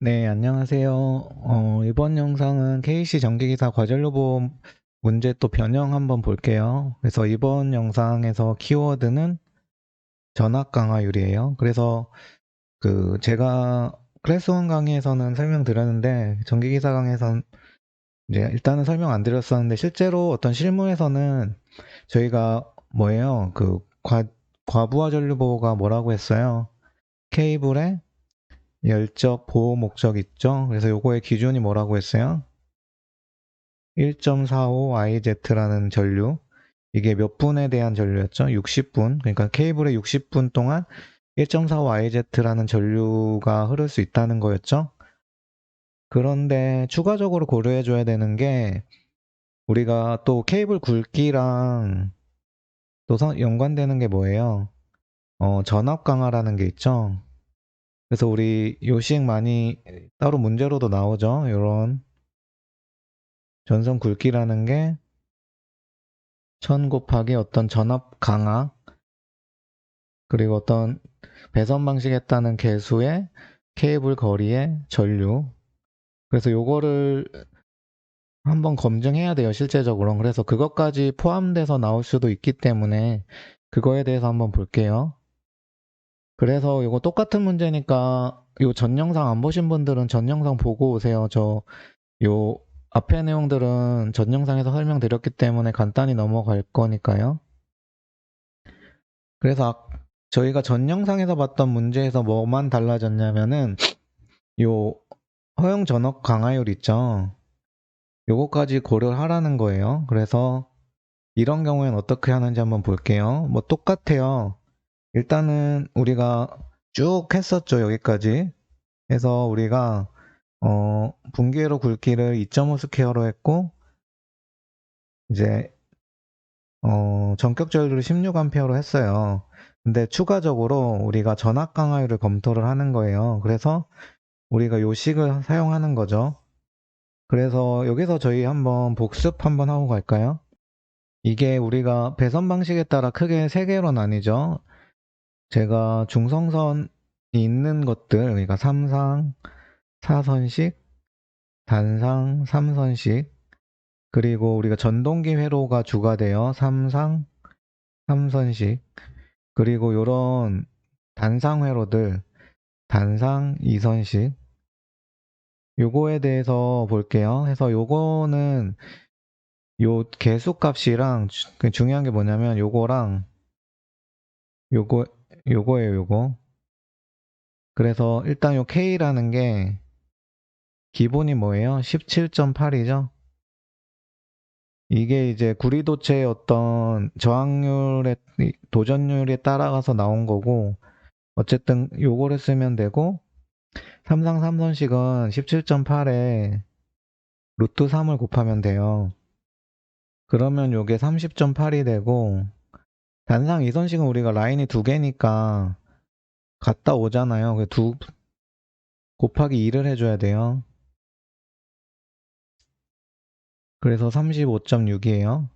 네, 안녕하세요. 어, 이번 영상은 KC 전기기사 과전료보험 문제 또 변형 한번 볼게요. 그래서 이번 영상에서 키워드는 전압 강화율이에요. 그래서 그 제가 클래스 1 강의에서는 설명드렸는데 전기기사 강의에서는 이제 일단은 설명 안 드렸었는데 실제로 어떤 실무에서는 저희가 뭐예요? 그 과, 과부하 전류보호가 뭐라고 했어요? 케이블에 열적 보호 목적 있죠? 그래서 요거의 기준이 뭐라고 했어요? 1.45IZ라는 전류. 이게 몇 분에 대한 전류였죠? 60분. 그러니까 케이블에 60분 동안 1.45IZ라는 전류가 흐를 수 있다는 거였죠? 그런데 추가적으로 고려해 줘야 되는 게 우리가 또 케이블 굵기랑 또 연관되는 게 뭐예요? 어, 전압 강화라는 게 있죠? 그래서 우리 요식 많이 따로 문제로도 나오죠. 이런 전선 굵기라는 게 1000 곱하기 어떤 전압 강화 그리고 어떤 배선 방식에 따른 개수의 케이블 거리의 전류. 그래서 요거를 한번 검증해야 돼요 실제적으로. 그래서 그것까지 포함돼서 나올 수도 있기 때문에 그거에 대해서 한번 볼게요 그래서 이거 똑같은 문제니까 요전 영상 안 보신 분들은 전 영상 보고 오세요. 저 요 앞에 내용들은 전 영상에서 설명드렸기 때문에 간단히 넘어갈 거니까요. 그래서 저희가 전 영상에서 봤던 문제에서 뭐만 달라졌냐면은 요 허용 전압 강화율 있죠. 요거까지 고려하라는 거예요. 그래서 이런 경우에는 어떻게 하는지 한번 볼게요. 뭐 똑같아요. 일단은 우리가 쭉 했었죠 여기까지. 해서 우리가 어 분기회로 굵기를 2.5 스퀘어로 했고 이제 어 전격 전류를 16A로 했어요. 근데 추가적으로 우리가 전압 강화율을 검토를 하는 거예요. 그래서 우리가 요식을 사용하는 거죠. 그래서 여기서 저희 한번 복습 한번 하고 갈까요? 이게 우리가 배선 방식에 따라 크게 세 개로 나뉘죠 제가 중성선이 있는 것들, 그러니까 삼상, 사선식, 단상, 삼선식, 그리고 우리가 전동기 회로가 주가 되어 삼상, 삼선식, 그리고 요런 단상 회로들, 단상, 이선식, 요거에 대해서 볼게요. 해서 요거는 요 개수값이랑 중요한 게 뭐냐면 요거랑 요거 요거예요, 요거. 그래서 일단 요 K라는 게 기본이 뭐예요? 17.8이죠? 이게 이제 구리도체의 어떤 저항률의 도전율에 따라가서 나온 거고 어쨌든 요거를 쓰면 되고 삼상 삼선식은 17.8에 루트 3을 곱하면 돼요. 그러면 요게 30.8이 되고 단상 이선식은 우리가 라인이 두 개니까 갔다 오잖아요. 두 곱하기 2를 해줘야 돼요. 그래서 35.6이에요.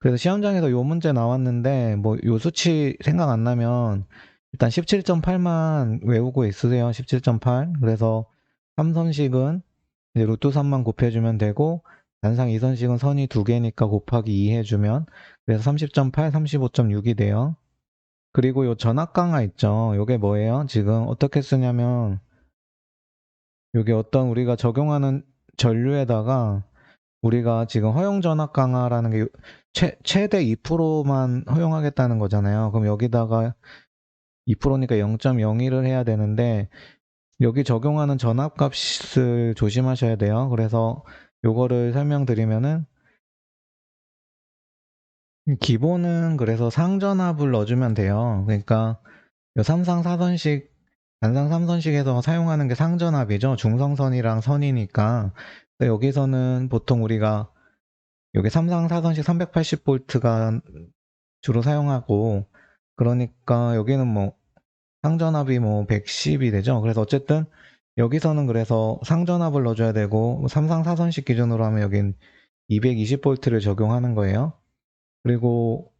그래서 시험장에서 요 문제 나왔는데 뭐 요 수치 생각 안 나면 일단 17.8만 외우고 있으세요. 17.8. 그래서 3선식은 이제 루트 3만 곱해주면 되고 단상 2선식은 선이 두 개니까 곱하기 2 해주면 그래서 30.8, 35.6이 돼요. 그리고 요 전압 강화 있죠. 요게 뭐예요? 지금 어떻게 쓰냐면 요게 어떤 우리가 적용하는 전류에다가 우리가 지금 허용 전압 강화라는 게 최, 최대 2%만 허용하겠다는 거잖아요. 그럼 여기다가 2%니까 0.01을 해야 되는데 여기 적용하는 전압 값을 조심하셔야 돼요. 그래서 요거를 설명드리면은 기본은 그래서 상전압을 넣어주면 돼요. 그러니까 삼상 사선식, 단상 삼선식에서 사용하는 게 상전압이죠. 중성선이랑 선이니까. 여기서는 보통 우리가 여기 삼상 사선식 380V가 주로 사용하고 그러니까 여기는 뭐 상전압이 뭐 110이 되죠. 그래서 어쨌든 여기서는 그래서 상전압을 넣어줘야 되고 삼상 사선식 기준으로 하면 여긴 220V를 적용하는 거예요. 그리고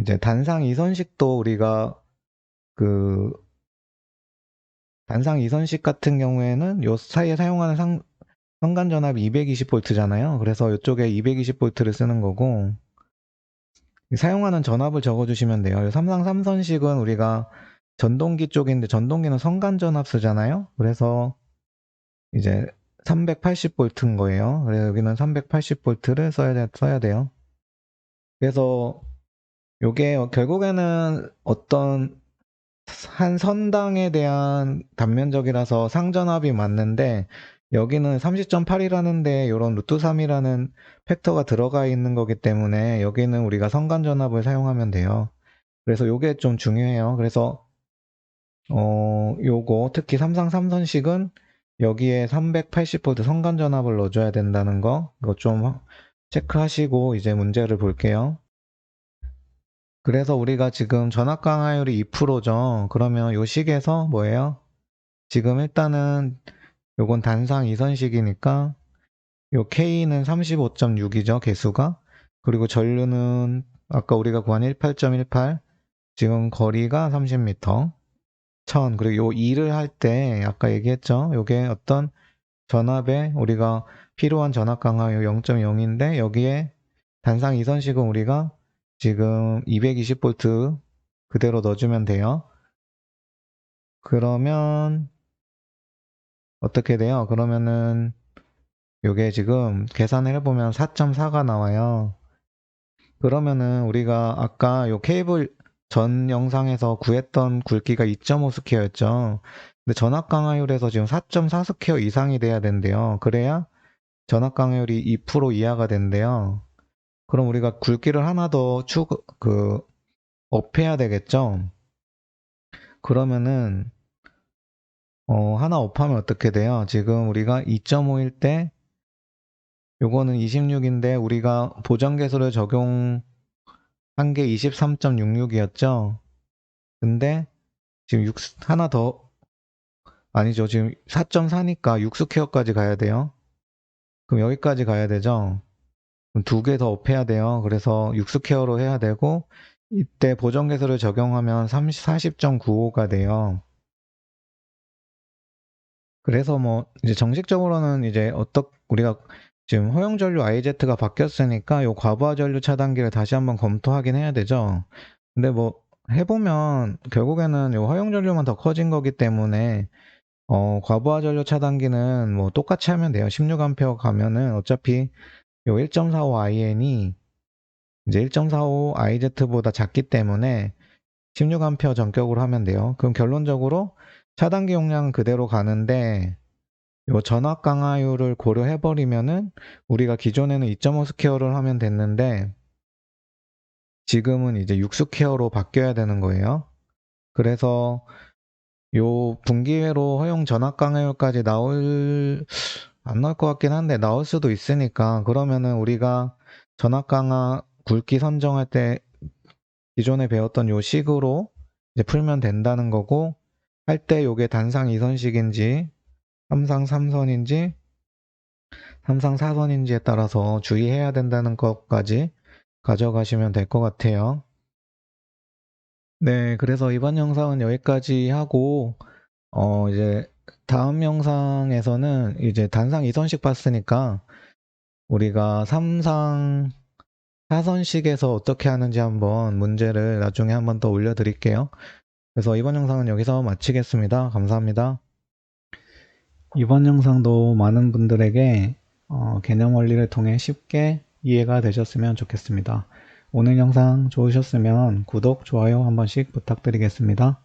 이제 단상 이선식도 우리가 그 단상 이선식 같은 경우에는 요 사이에 사용하는 상, 선간 전압이 220V잖아요. 그래서 이쪽에 220V를 쓰는 거고 사용하는 전압을 적어주시면 돼요. 삼상 삼선식은 우리가 전동기 쪽인데 전동기는 선간 전압 쓰잖아요. 그래서 이제 380V인 거예요. 그래서 여기는 380V를 써야, 돼- 써야 돼요. 그래서 요게 결국에는 어떤 한 선당에 대한 단면적이라서 상전압이 맞는데 여기는 30.8이라는데 이런 루트 3이라는 팩터가 들어가 있는 거기 때문에 여기는 우리가 선간전압을 사용하면 돼요. 그래서 요게 좀 중요해요. 그래서 어 요거 특히 삼상 삼선식은 여기에 380V 선간 전압을 넣어줘야 된다는 거 이거 좀 체크하시고 이제 문제를 볼게요. 그래서 우리가 지금 전압 강화율이 2%죠. 그러면 요 식에서 뭐예요? 지금 일단은 요건 단상 이선식이니까 요 K는 35.6이죠. 개수가. 그리고 전류는 아까 우리가 구한 18.18 지금 거리가 30m 1000 그리고 요 2를 할때 아까 얘기했죠. 요게 어떤 전압에 우리가 필요한 전압 강화율 0.0인데 여기에 단상 이선식은 우리가 지금 220V 그대로 넣어주면 돼요. 그러면 어떻게 돼요? 그러면은 요게 지금 계산을 해보면 4.4가 나와요. 그러면은 우리가 아까 요 케이블 전 영상에서 구했던 굵기가 2.5 스퀘어였죠. 근데 전압 강화율에서 지금 4.4 스퀘어 이상이 돼야 된대요. 그래야 전압 강화율이 2% 이하가 된대요. 그럼 우리가 굵기를 하나 더 추, 그, 업해야 되겠죠? 그러면은, 어, 하나 업하면 어떻게 돼요? 지금 우리가 2.5일 때, 요거는 26인데, 우리가 보정계수를 적용 한게 23.66이었죠? 근데, 지금 6, 하나 더, 아니죠. 지금 4.4니까 6스퀘어까지 가야 돼요. 그럼 여기까지 가야 되죠? 두 개 더 업해야 돼요. 그래서 6스퀘어로 해야 되고, 이때 보정계수를 적용하면 30, 40.95가 돼요. 그래서 뭐, 이제 정식적으로는 이제 어떻, 우리가 지금 허용전류 IZ가 바뀌었으니까 요 과부하 전류 차단기를 다시 한번 검토하긴 해야 되죠. 근데 뭐, 해보면 결국에는 요 허용전류만 더 커진 거기 때문에 어, 과부하 전류 차단기는 뭐 똑같이 하면 돼요. 16A 가면은 어차피 요 1.45IN이 이제 1.45IZ보다 작기 때문에 16A 전격으로 하면 돼요. 그럼 결론적으로 차단기 용량은 그대로 가는데 요 전압 강화율을 고려해 버리면은 우리가 기존에는 2.5 스퀘어를 하면 됐는데 지금은 이제 6 스퀘어로 바뀌어야 되는 거예요. 그래서 요 분기회로 허용 전압 강화율까지 나올 안 나올 것 같긴 한데 나올 수도 있으니까 그러면은 우리가 전압 강화 굵기 선정할 때 기존에 배웠던 요 식으로 이제 풀면 된다는 거고 할 때 요게 단상 2선식인지 삼상 3선인지 삼상 4선인지에 따라서 주의해야 된다는 것까지 가져가시면 될 것 같아요. 네, 그래서 이번 영상은 여기까지 하고 어 이제 다음 영상에서는 이제 단상 2선식 봤으니까 우리가 삼상 4선식에서 어떻게 하는지 한번 문제를 나중에 한번 더 올려드릴게요. 그래서 이번 영상은 여기서 마치겠습니다. 감사합니다. 이번 영상도 많은 분들에게 어, 개념 원리를 통해 쉽게 이해가 되셨으면 좋겠습니다. 오늘 영상 좋으셨으면 구독, 좋아요 한 번씩 부탁드리겠습니다.